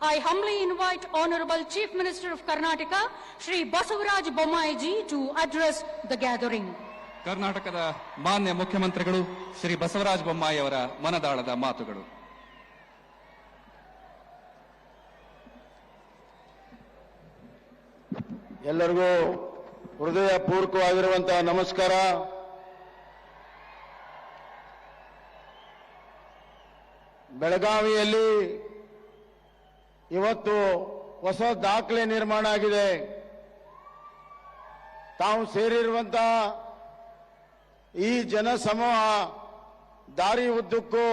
I humbly invite Honorable Chief Minister of Karnataka, Shri Basavaraj Bommai ji to address the gathering. ಕರ್ನಾಟಕದ ಮಾನ್ಯ ಮುಖ್ಯಮಂತ್ರಿಗಳು ಶ್ರೀ ಬಸವರಾಜ ಬೊಮ್ಮಾಯಿ ಅವರ ಮನದಾಳದ ಮಾತುಗಳು ಎಲ್ಲರಿಗೂ ಹೃದಯ ಪೂರ್ವಕವಾಗಿರುವಂತಹ ನಮಸ್ಕಾರ ಬೆಳಗಾವಿಯಲ್ಲಿ ಇವತ್ತು ಹೊಸ ದಾಖಲೆ ನಿರ್ಮಾಣ ಆಗಿದೆ. ತಾವು ಸೇರಿರುವಂತ ಈ ಜನಸಮೂಹ ದಾರಿ ಉದ್ದಕ್ಕೂ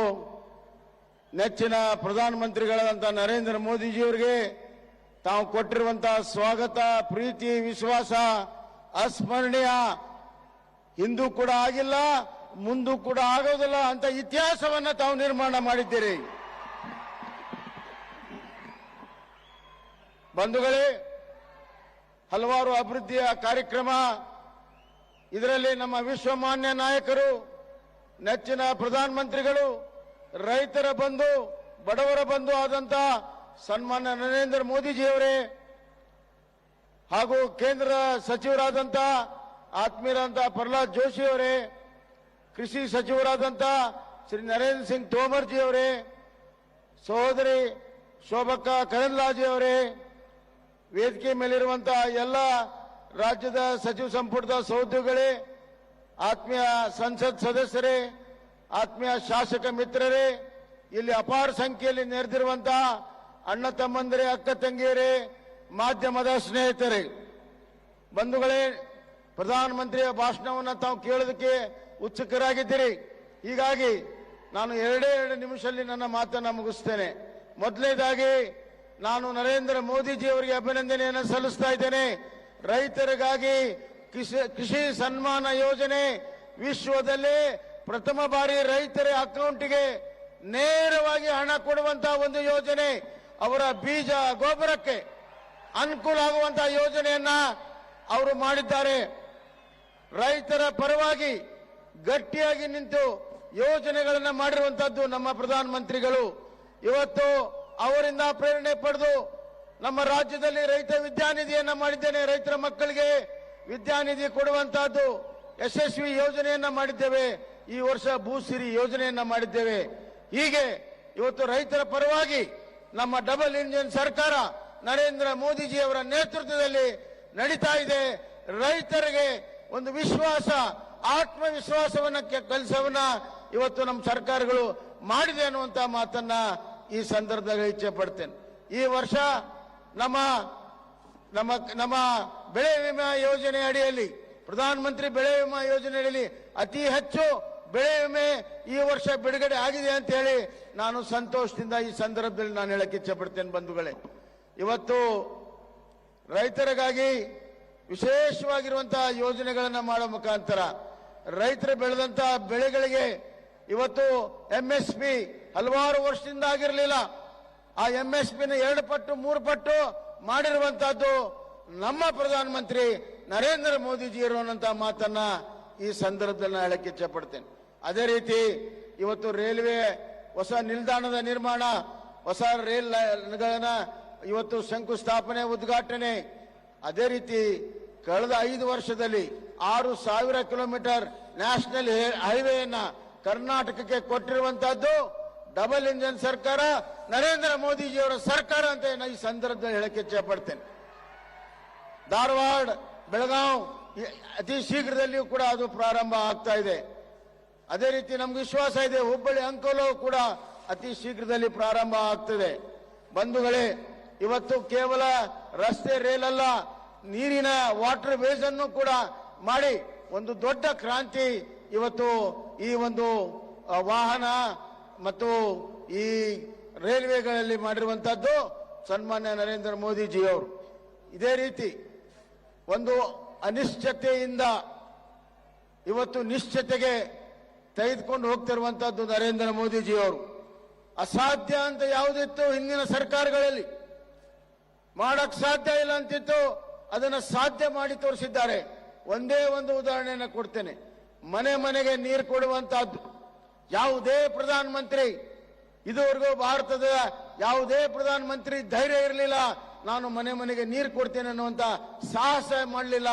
ನೆಚ್ಚಿನ ಪ್ರಧಾನಮಂತ್ರಿಗಳಾದಂಥ ನರೇಂದ್ರ ಮೋದಿಜಿಯವರಿಗೆ ತಾವು ಕೊಟ್ಟಿರುವಂತಹ ಸ್ವಾಗತ, ಪ್ರೀತಿ, ವಿಶ್ವಾಸ, ಅಸ್ಮರಣೀಯ. ಹಿಂದೂ ಕೂಡ ಆಗಿಲ್ಲ, ಮುಂದೂ ಕೂಡ ಆಗೋದಿಲ್ಲ ಅಂತ ಇತಿಹಾಸವನ್ನ ತಾವು ನಿರ್ಮಾಣ ಮಾಡಿದ್ದೀರಿ. ಬಂಧುಗಳೇ, ಹಲವಾರು ಅಭಿವೃದ್ಧಿಯ ಕಾರ್ಯಕ್ರಮ. ಇದರಲ್ಲಿ ನಮ್ಮ ವಿಶ್ವಮಾನ್ಯ ನಾಯಕರು, ನೆಚ್ಚಿನ ಪ್ರಧಾನಮಂತ್ರಿಗಳು, ರೈತರ ಬಂಧು, ಬಡವರ ಬಂಧು ಆದಂತ ಸನ್ಮಾನ್ಯ ನರೇಂದ್ರ ಮೋದಿಜಿಯವರೇ, ಹಾಗೂ ಕೇಂದ್ರ ಸಚಿವರಾದಂತ ಆತ್ಮೀಯರಾದಂತಹ ಪ್ರಹ್ಲಾದ್ ಜೋಶಿ ಅವರೇ ಕೃಷಿ ಸಚಿವರಾದಂತ ಶ್ರೀ ನರೇಂದ್ರ ಸಿಂಗ್ ತೋಮರ್ಜಿ ಅವರೇ ಸಹೋದರಿ ಶೋಭಕ್ಕ ಕರಂದ್ಲಾಜಿ ಅವರೇ ವೇದಿಕೆ ಮೇಲಿರುವಂತಹ ಎಲ್ಲ ರಾಜ್ಯದ ಸಚಿವ ಸಂಪುಟದ ಸಹೋದ್ಯೋಗಿಗಳೇ, ಆತ್ಮೀಯ ಸಂಸತ್ ಸದಸ್ಯರೇ, ಆತ್ಮೀಯ ಶಾಸಕ ಮಿತ್ರರೇ, ಇಲ್ಲಿ ಅಪಾರ ಸಂಖ್ಯೆಯಲ್ಲಿ ನೆರೆದಿರುವಂತಹ ಅಣ್ಣ ತಮ್ಮಂದಿರೇ, ಅಕ್ಕ ತಂಗಿಯರೇ, ಮಾಧ್ಯಮದ ಸ್ನೇಹಿತರೇ. ಬಂಧುಗಳೇ, ಪ್ರಧಾನಮಂತ್ರಿಯ ಭಾಷಣವನ್ನು ತಾವು ಕೇಳೋದಕ್ಕೆ ಉತ್ಸುಕರಾಗಿದ್ದೀರಿ. ಹೀಗಾಗಿ ನಾನು ಎರಡೇ ಎರಡು ನಿಮಿಷದಲ್ಲಿ ನನ್ನ ಮಾತನ್ನು ಮುಗಿಸ್ತೇನೆ. ಮೊದಲನೇದಾಗಿ ನಾನು ನರೇಂದ್ರ ಮೋದಿಜಿಯವರಿಗೆ ಅಭಿನಂದನೆಯನ್ನು ಸಲ್ಲಿಸ್ತಾ ಇದ್ದೇನೆ. ರೈತರಿಗಾಗಿ ಕೃಷಿ ಸನ್ಮಾನ ಯೋಜನೆ ವಿಶ್ವದಲ್ಲೇ ಪ್ರಥಮ ಬಾರಿ ರೈತರ ಅಕೌಂಟ್ಗೆ ನೇರವಾಗಿ ಹಣ ಕೊಡುವಂತಹ ಒಂದು ಯೋಜನೆ. ಅವರ ಬೀಜ ಗೊಬ್ಬರಕ್ಕೆ ಅನುಕೂಲ ಆಗುವಂತಹ ಯೋಜನೆಯನ್ನ ಅವರು ಮಾಡಿದ್ದಾರೆ. ರೈತರ ಪರವಾಗಿ ಗಟ್ಟಿಯಾಗಿ ನಿಂತು ಯೋಜನೆಗಳನ್ನು ಮಾಡಿರುವಂತಹದ್ದು ನಮ್ಮ ಪ್ರಧಾನಮಂತ್ರಿಗಳು. ಇವತ್ತು ಅವರಿಂದ ಪ್ರೇರಣೆ ಪಡೆದು ನಮ್ಮ ರಾಜ್ಯದಲ್ಲಿ ರೈತ ವಿದ್ಯಾನಿಧಿಯನ್ನ ಮಾಡಿದ್ದೇನೆ. ರೈತರ ಮಕ್ಕಳಿಗೆ ವಿದ್ಯಾನಿಧಿ ಕೊಡುವಂತಹದ್ದು ಯಶಸ್ವಿ ಯೋಜನೆಯನ್ನ ಮಾಡಿದ್ದೇವೆ. ಈ ವರ್ಷ ಭೂಸಿರಿ ಯೋಜನೆಯನ್ನ ಮಾಡಿದ್ದೇವೆ. ಹೀಗೆ ಇವತ್ತು ರೈತರ ಪರವಾಗಿ ನಮ್ಮ ಡಬಲ್ ಇಂಜಿನ್ ಸರ್ಕಾರ ನರೇಂದ್ರ ಮೋದಿಜಿ ಅವರ ನೇತೃತ್ವದಲ್ಲಿ ನಡೀತಾ ಇದೆ. ರೈತರಿಗೆ ಒಂದು ವಿಶ್ವಾಸ, ಆತ್ಮವಿಶ್ವಾಸವನ್ನ ಕೆಲಸವನ್ನ ಇವತ್ತು ನಮ್ಮ ಸರ್ಕಾರಗಳು ಮಾಡಿದೆ ಅನ್ನುವಂತ ಮಾತನ್ನ ಈ ಸಂದರ್ಭದಲ್ಲಿ ಇಚ್ಛೆ ಪಡ್ತೇನೆ. ಈ ವರ್ಷ ನಮ್ಮ ನಮ್ಮ ನಮ್ಮ ಬೆಳೆ ವಿಮಾ ಯೋಜನೆ ಅಡಿಯಲ್ಲಿ, ಪ್ರಧಾನಮಂತ್ರಿ ಬೆಳೆ ವಿಮಾ ಯೋಜನೆ ಅಡಿಯಲ್ಲಿ ಅತಿ ಹೆಚ್ಚು ಬೆಳೆ ವಿಮೆ ಈ ವರ್ಷ ಬಿಡುಗಡೆ ಆಗಿದೆ ಅಂತ ಹೇಳಿ ನಾನು ಸಂತೋಷದಿಂದ ಈ ಸಂದರ್ಭದಲ್ಲಿ ನಾನು ಹೇಳಕ್ಕೆ ಇಚ್ಛೆ ಪಡ್ತೇನೆ ಬಂಧುಗಳೇ. ಇವತ್ತು ರೈತರಿಗಾಗಿ ವಿಶೇಷವಾಗಿರುವಂತಹ ಯೋಜನೆಗಳನ್ನು ಮಾಡೋ ಮುಖಾಂತರ ರೈತರು ಬೆಳೆದಂತಹ ಬೆಳೆಗಳಿಗೆ ಇವತ್ತು ಎಂಎಸ್ಪಿ ಹಲವಾರು ವರ್ಷದಿಂದ ಆಗಿರಲಿಲ್ಲ. ಆ ಎಂ ಎಸ್ ಪಿನ ಎರಡು ಪಟ್ಟು, ಮೂರು ಪಟ್ಟು ಮಾಡಿರುವಂತಹದ್ದು ನಮ್ಮ ಪ್ರಧಾನಮಂತ್ರಿ ನರೇಂದ್ರ ಮೋದಿಜಿ ಇರುವಂತಹ ಮಾತನ್ನ ಈ ಸಂದರ್ಭದಲ್ಲಿ ನಾನು ಹೇಳಕ್ಕೆ ಇಚ್ಛಪಡ್ತೇನೆ. ಅದೇ ರೀತಿ ಇವತ್ತು ರೈಲ್ವೆ ಹೊಸ ನಿಲ್ದಾಣದ ನಿರ್ಮಾಣ, ಹೊಸ ರೈಲ್ ಇವತ್ತು ಶಂಕುಸ್ಥಾಪನೆ, ಉದ್ಘಾಟನೆ, ಅದೇ ರೀತಿ ಕಳೆದ ಐದು ವರ್ಷದಲ್ಲಿ ಆರು ಸಾವಿರ ಕಿಲೋಮೀಟರ್ ನ್ಯಾಷನಲ್ ಹೈವೇಯನ್ನ ಕರ್ನಾಟಕಕ್ಕೆ ಕೊಟ್ಟಿರುವಂತಹದ್ದು ಡಬಲ್ ಇಂಜಿನ್ ಸರ್ಕಾರ, ನರೇಂದ್ರ ಮೋದಿಜಿಯವರ ಸರ್ಕಾರ ಅಂತ ಈ ಸಂದರ್ಭದಲ್ಲಿ ಹೇಳಕ್ಕೆ ಇಚ್ಛೆ ಪಡ್ತೇನೆ ಧಾರವಾಡ, ಬೆಳಗಾವ್ ಅತಿ ಶೀಘ್ರದಲ್ಲಿಯೂ ಕೂಡ ಅದು ಪ್ರಾರಂಭ ಆಗ್ತಾ ಇದೆ. ಅದೇ ರೀತಿ ನಮ್ಗೆ ವಿಶ್ವಾಸ ಇದೆ, ಹುಬ್ಬಳ್ಳಿ ಅಂಕೋಲವು ಕೂಡ ಅತಿ ಶೀಘ್ರದಲ್ಲಿ ಪ್ರಾರಂಭ ಆಗ್ತದೆ. ಬಂಧುಗಳೇ, ಇವತ್ತು ಕೇವಲ ರಸ್ತೆ ರೇಲ್ ಅಲ್ಲ ನೀರಿನ ವಾಟರ್ ವೇಸ್ ಅನ್ನು ಕೂಡ ಮಾಡಿ ಒಂದು ದೊಡ್ಡ ಕ್ರಾಂತಿ ಇವತ್ತು ಈ ಒಂದು ವಾಹನ ಮತ್ತು ಈ ರೈಲ್ವೆಗಳಲ್ಲಿ ಮಾಡಿರುವಂತಹದ್ದು ಸನ್ಮಾನ್ಯ ನರೇಂದ್ರ ಮೋದಿಜಿಯವರು. ಇದೇ ರೀತಿ ಒಂದು ಅನಿಶ್ಚಿತೆಯಿಂದ ಇವತ್ತು ನಿಶ್ಚಿತೆಗೆ ತೆಗೆದುಕೊಂಡು ಹೋಗ್ತಿರುವಂತಹದ್ದು ನರೇಂದ್ರ ಮೋದಿಜಿಯವರು. ಅಸಾಧ್ಯ ಅಂತ ಯಾವುದಿತ್ತು ಹಿಂದಿನ ಸರ್ಕಾರಗಳಲ್ಲಿ? ಮಾಡಕ್ ಸಾಧ್ಯ ಇಲ್ಲ ಅಂತಿತ್ತು, ಅದನ್ನ ಸಾಧ್ಯ ಮಾಡಿ ತೋರಿಸಿದ್ದಾರೆ. ಒಂದೇ ಒಂದು ಉದಾಹರಣೆಯನ್ನು ಕೊಡ್ತೇನೆ. ಮನೆ ಮನೆಗೆ ನೀರು ಕೊಡುವಂತಹದ್ದು. ಯಾವುದೇ ಪ್ರಧಾನಮಂತ್ರಿ ಇದುವರೆಗೂ ಭಾರತದ ಯಾವುದೇ ಪ್ರಧಾನಮಂತ್ರಿ ಧೈರ್ಯ ಇರಲಿಲ್ಲ. ನಾನು ಮನೆ ಮನೆಗೆ ನೀರು ಕೊಡ್ತೇನೆ ಅನ್ನುವಂತ ಸಾಹಸ ಮಾಡಲಿಲ್ಲ.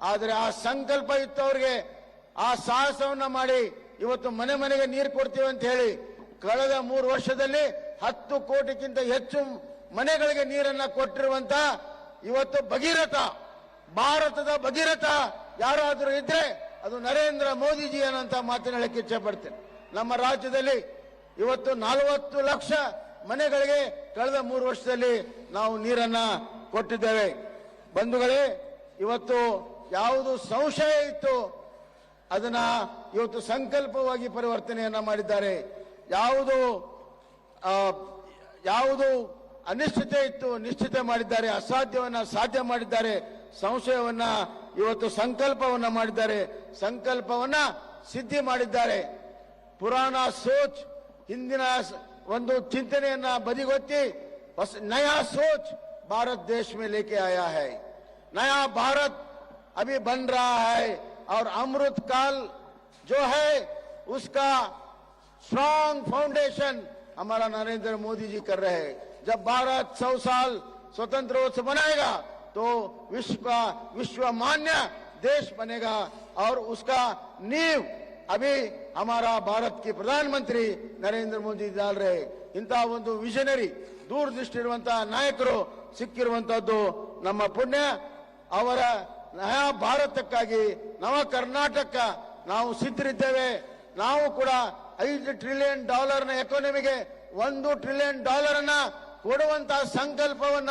ಆದರೆ ಆ ಸಂಕಲ್ಪ ಇತ್ತು ಅವ್ರಿಗೆ. ಆ ಸಾಹಸವನ್ನ ಮಾಡಿ ಇವತ್ತು ಮನೆ ಮನೆಗೆ ನೀರು ಕೊಡ್ತೀವಿ ಅಂತ ಹೇಳಿ ಕಳೆದ ಮೂರು ವರ್ಷದಲ್ಲಿ ಹತ್ತು ಕೋಟಿಗಿಂತ ಹೆಚ್ಚು ಮನೆಗಳಿಗೆ ನೀರನ್ನ ಕೊಟ್ಟಿರುವಂತ ಇವತ್ತು ಭಗೀರಥ, ಭಾರತದ ಭಗೀರಥ. ಯಾರಾದರೂ ಇದ್ರೆ ಅದು ನರೇಂದ್ರ ಮೋದಿಜಿ ಅನ್ನೋಂತ ಮಾತಿನ ಹೇಳಕ್ಕೆ ಇಚ್ಛೆ ಪಡ್ತೇನೆ. ನಮ್ಮ ರಾಜ್ಯದಲ್ಲಿ ಇವತ್ತು ನಲವತ್ತು ಲಕ್ಷ ಮನೆಗಳಿಗೆ ಕಳೆದ ಮೂರು ವರ್ಷದಲ್ಲಿ ನಾವು ನೀರನ್ನ ಕೊಟ್ಟಿದ್ದೇವೆ. ಬಂಧುಗಳೇ, ಇವತ್ತು ಯಾವುದು ಸಂಶಯ ಇತ್ತು, ಅದನ್ನ ಇವತ್ತು ಸಂಕಲ್ಪವಾಗಿ ಪರಿವರ್ತನೆಯನ್ನ ಮಾಡಿದ್ದಾರೆ. ಯಾವುದು ಯಾವುದು ಅನಿಶ್ಚಿತೆ ಇತ್ತು, ನಿಶ್ಚಿತ ಮಾಡಿದ್ದಾರೆ, ಅಸಾಧ್ಯವನ್ನ ಸಾಧ್ಯ ಮಾಡಿದ್ದಾರೆ, ಸಂಶಯವನ್ನ ಇವತ್ತು ಸಂಕಲ್ಪವನ್ನ ಮಾಡಿದ್ದಾರೆ, ಸಂಕಲ್ಪವನ್ನ ಸಿದ್ಧಿ ಮಾಡಿದ್ದಾರೆ. पुराना सोच हिंदी चिंतन ಚಿಂತನೆಯನ್ನ नया सोच भारत देश में लेके आया है नया भारत अभी बन रहा है और अमृत काल जो है उसका स्ट्रांग फाउंडेशन हमारा नरेंद्र मोदी जी कर रहे हैं जब भारत सौ साल स्वतंत्र उत्सव बनाएगा तो विश्व का विश्व मान्य देश बनेगा और उसका नींव ಅಭಿ ಹಮಾರಾ ಭಾರತ್ ಕಿ ಪ್ರಧಾನ ಮಂತ್ರಿ ನರೇಂದ್ರ ಮೋದಿ ಇದ್ದಾರೆ ಇಂತಹ ಒಂದು ವಿಷನರಿ ದೂರದೃಷ್ಟಿ ಇರುವಂತಹ ನಾಯಕರು ಸಿಕ್ಕಿರುವಂತಹದ್ದು ನಮ್ಮ ಪುಣ್ಯ. ಅವರ ನಯ ಭಾರತಕ್ಕಾಗಿ, ನವ ಕರ್ನಾಟಕ ನಾವು ಸಿದ್ಧರಿದ್ದೇವೆ. ನಾವು ಕೂಡ ಐದು ಟ್ರಿಲಿಯನ್ ಡಾಲರ್ನ ಎಕಾನಮಿಗೆ ಒಂದು ಟ್ರಿಲಿಯನ್ ಡಾಲರ್ ಅನ್ನ ಕೊಡುವಂತಹ ಸಂಕಲ್ಪವನ್ನ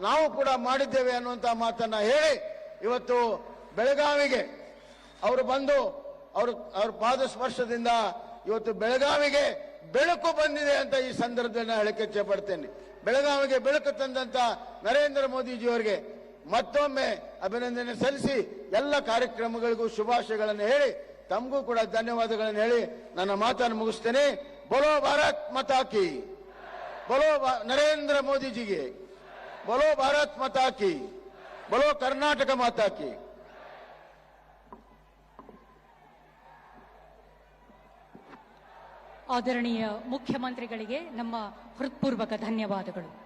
ನಾವು ಕೂಡ ಮಾಡಿದ್ದೇವೆ ಅನ್ನುವಂತ ಮಾತನ್ನ ಹೇಳಿ ಇವತ್ತು ಬೆಳಗಾವಿಗೆ ಅವರು ಬಂದು ಅವರು, ಅವ್ರ ಪಾದ ಸ್ಪರ್ಶದಿಂದ ಇವತ್ತು ಬೆಳಗಾವಿಗೆ ಬೆಳಕು ಬಂದಿದೆ ಅಂತ ಈ ಸಂದರ್ಭದಲ್ಲಿ ಹೇಳಕ್ಕೆ ಪಡ್ತೇನೆ ಬೆಳಗಾವಿಗೆ ಬೆಳಕು ತಂದಂತ ನರೇಂದ್ರ ಮೋದಿಜಿ ಅವರಿಗೆ ಮತ್ತೊಮ್ಮೆ ಅಭಿನಂದನೆ ಸಲ್ಲಿಸಿ ಎಲ್ಲ ಕಾರ್ಯಕ್ರಮಗಳಿಗೂ ಶುಭಾಶಯಗಳನ್ನು ಹೇಳಿ, ತಮಗೂ ಕೂಡ ಧನ್ಯವಾದಗಳನ್ನು ಹೇಳಿ ನನ್ನ ಮಾತನ್ನು ಮುಗಿಸ್ತೇನೆ. ಬಲೋ ಭಾರತ್ ಮತಾಕಿ ಬಲೋ ನರೇಂದ್ರ ಮೋದಿಜಿಗೆ. ಬಲೋ ಭಾರತ್ ಮತಾಕಿ ಬಲೋ ಕರ್ನಾಟಕ ಮಾತಾ ಆದರಣೀಯ ಮುಖ್ಯಮಂತ್ರಿಗಳಿಗೆ ನಮ್ಮ ಹೃತ್ಪೂರ್ವಕ ಧನ್ಯವಾದಗಳು.